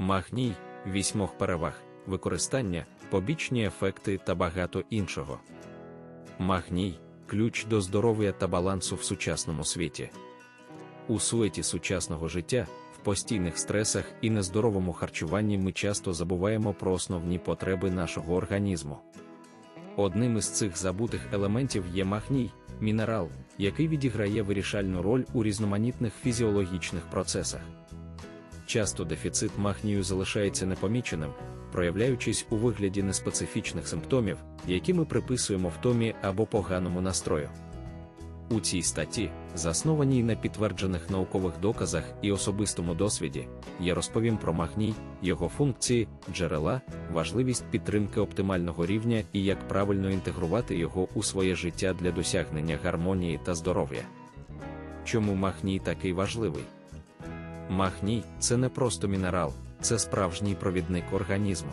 магній, вісьмох переваг, використання, побічні ефекти та багато іншого. Магній ключ до здоров'я та балансу в сучасному світі. У суеті сучасного життя, в постійних стресах і нездоровому харчуванні ми часто забуваємо про основні потреби нашого організму. Одним із цих забутих елементів є магній, мінерал, який відіграє вирішальну роль у різноманітних фізіологічних процесах. Часто дефіцит магнію залишається непоміченим, проявляючись у вигляді неспецифічних симптомів, які ми приписуємо втомі або поганому настрою. У цій статті, заснованій на підтверджених наукових доказах і особистому досвіді, я розповім про магній, його функції, джерела, важливість підтримки оптимального рівня і як правильно інтегрувати його у своє життя для досягнення гармонії та здоров'я. Чому магній такий важливий? Магній це не просто мінерал, це справжній провідник організму.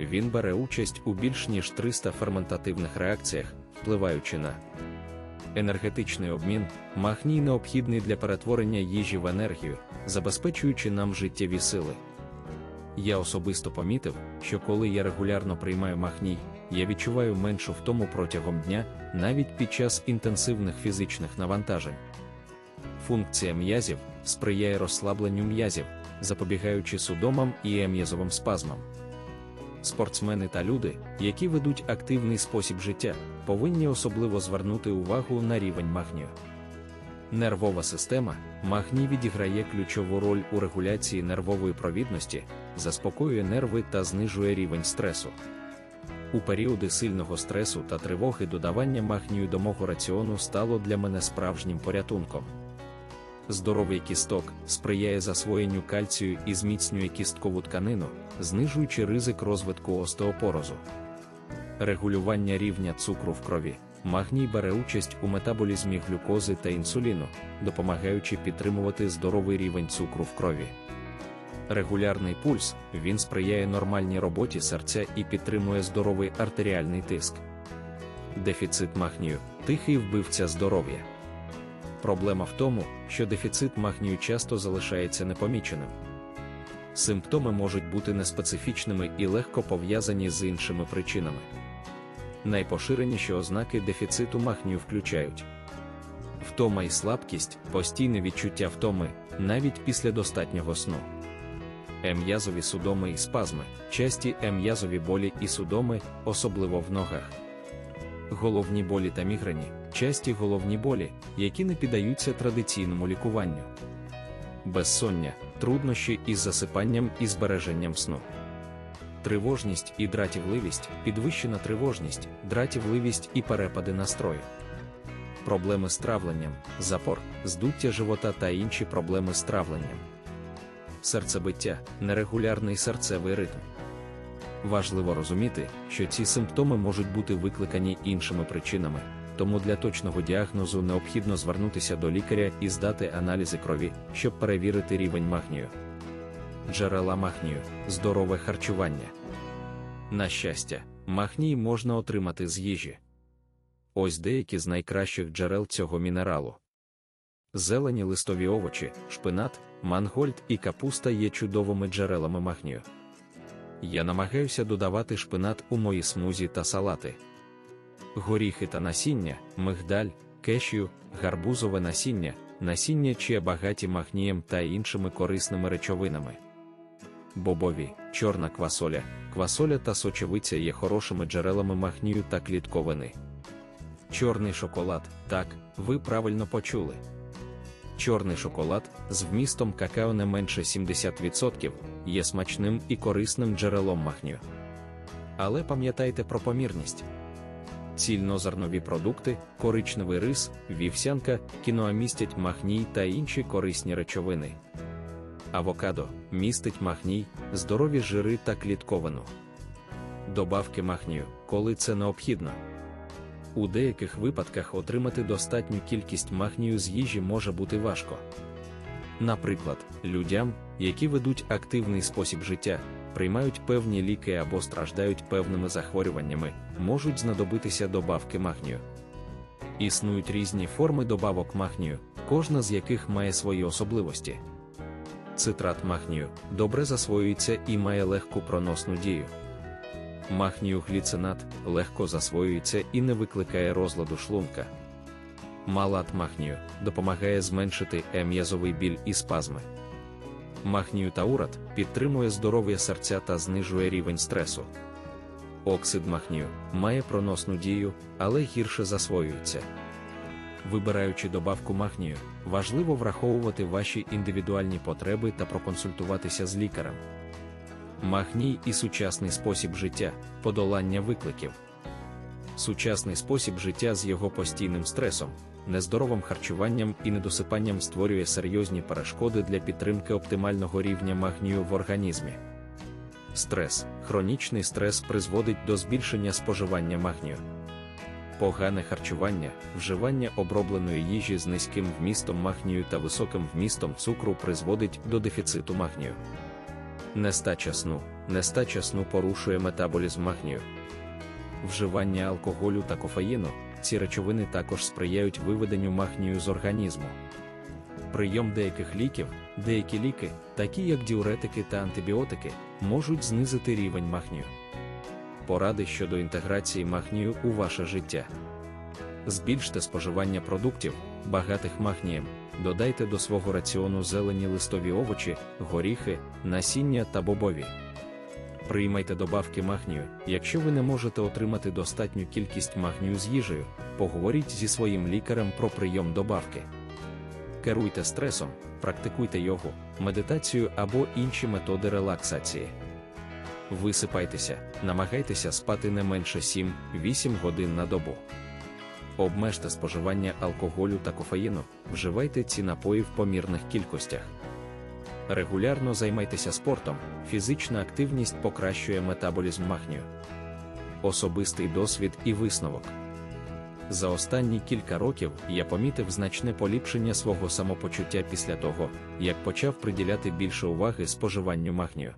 Він бере участь у більш ніж 300 ферментативних реакціях, впливаючи на енергетичний обмін, магній необхідний для перетворення їжі в енергію, забезпечуючи нам життєві сили. Я особисто помітив, що коли я регулярно приймаю магній, я відчуваю меншу втому протягом дня, навіть під час інтенсивних фізичних навантажень. Функція м'язів сприяє розслабленню м'язів, запобігаючи судомам і ем'язовим спазмам. Спортсмени та люди, які ведуть активний спосіб життя, повинні особливо звернути увагу на рівень магнію. Нервова система магній відіграє ключову роль у регуляції нервової провідності, заспокоює нерви та знижує рівень стресу. У періоди сильного стресу та тривоги додавання магнію до мого раціону стало для мене справжнім порятунком. Здоровий кісток сприяє засвоєнню кальцію і зміцнює кісткову тканину, знижуючи ризик розвитку остеопорозу. Регулювання рівня цукру в крові. Магній бере участь у метаболізмі глюкози та інсуліну, допомагаючи підтримувати здоровий рівень цукру в крові. Регулярний пульс він сприяє нормальній роботі серця і підтримує здоровий артеріальний тиск. Дефіцит магнію тихий вбивця здоров'я. Проблема в тому, що дефіцит магнію часто залишається непоміченим. Симптоми можуть бути неспецифічними і легко пов'язані з іншими причинами. Найпоширеніші ознаки дефіциту магнію включають втома і слабкість, постійне відчуття втоми, навіть після достатнього сну, ем'язові судоми і спазми, часті ем'язові болі і судоми, особливо в ногах, головні болі та мігрені, часті головні болі, які не піддаються традиційному лікуванню, безсоння, труднощі із засипанням і збереженням сну. Тривожність і дратівливість, підвищена тривожність, дратівливість і перепади настрою, проблеми з травленням, запор, здуття живота та інші проблеми з травленням, серцебиття, нерегулярний серцевий ритм. Важливо розуміти, що ці симптоми можуть бути викликані іншими причинами, тому для точного діагнозу необхідно звернутися до лікаря і здати аналізи крові, щоб перевірити рівень магнію. Джерела магнію, здорове харчування. На щастя, магній можна отримати з їжі. Ось деякі з найкращих джерел цього мінералу. Зелені листові овочі, шпинат, мангольд і капуста є чудовими джерелами магнію. Я намагаюся додавати шпинат у мої смузі та салати. Горіхи та насіння, мигдаль, кешю, гарбузове насіння, насіння чия багаті магнієм та іншими корисними речовинами. Бобові, чорна квасоля, квасоля та сочевиця є хорошими джерелами магнію та клітковини. Чорний шоколад, так, ви правильно почули. Чорний шоколад з вмістом какао не менше 70% є смачним і корисним джерелом магнію. Але пам'ятайте про помірність. Цільнозернові продукти, коричневий рис, вівсянка, кіноа містять магній та інші корисні речовини. Авокадо містить магній, здорові жири та клітковину. Добавки магнію, коли це необхідно. У деяких випадках отримати достатню кількість магнію з їжі може бути важко. Наприклад, людям, які ведуть активний спосіб життя, приймають певні ліки або страждають певними захворюваннями, можуть знадобитися добавки магнію. Існують різні форми добавок магнію, кожна з яких має свої особливості. Цитрат магнію добре засвоюється і має легку проносну дію. Магнію гліцинат легко засвоюється і не викликає розладу шлунка. Малат магнію допомагає зменшити м'язовий біль і спазми. Магнію таурат підтримує здоров'я серця та знижує рівень стресу. Оксид магнію має проносну дію, але гірше засвоюється. Вибираючи добавку магнію, важливо враховувати ваші індивідуальні потреби та проконсультуватися з лікарем. Магній і сучасний спосіб життя подолання викликів. Сучасний спосіб життя з його постійним стресом, нездоровим харчуванням і недосипанням створює серйозні перешкоди для підтримки оптимального рівня магнію в організмі. Стрес, хронічний стрес призводить до збільшення споживання магнію. Погане харчування, вживання обробленої їжі з низьким вмістом магнію та високим вмістом цукру призводить до дефіциту магнію. Нестача сну. Нестача сну порушує метаболізм магнію. Вживання алкоголю та кофеїну ці речовини також сприяють виведенню магнію з організму. Прийом деяких ліків, деякі ліки, такі як діуретики та антибіотики, можуть знизити рівень магнію. Поради щодо інтеграції магнію у ваше життя. Збільште споживання продуктів, багатих магнієм, додайте до свого раціону зелені листові овочі, горіхи, насіння та бобові. Приймайте добавки магнію. Якщо ви не можете отримати достатню кількість магнію з їжею, поговоріть зі своїм лікарем про прийом добавки. Керуйте стресом, практикуйте йогу, медитацію або інші методи релаксації. Висипайтеся, намагайтеся спати не менше 7-8 годин на добу. Обмежте споживання алкоголю та кофеїну, вживайте ці напої в помірних кількостях. Регулярно займайтеся спортом, фізична активність покращує метаболізм магнію. Особистий досвід і висновок. За останні кілька років я помітив значне поліпшення свого самопочуття після того, як почав приділяти більше уваги споживанню магнію.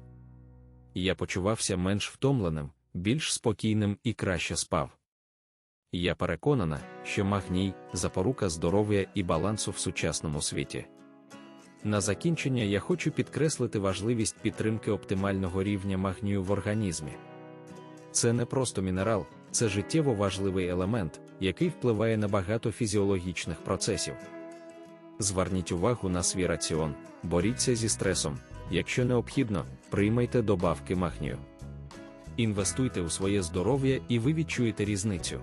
Я почувався менш втомленим, більш спокійним і краще спав. Я переконана, що магній запорука здоров'я і балансу в сучасному світі. На закінчення я хочу підкреслити важливість підтримки оптимального рівня магнію в організмі. Це не просто мінерал, це життєво важливий елемент, який впливає на багато фізіологічних процесів. Зверніть увагу на свій раціон, боріться зі стресом, якщо необхідно, приймайте добавки магнію. Інвестуйте у своє здоров'я і ви відчуєте різницю.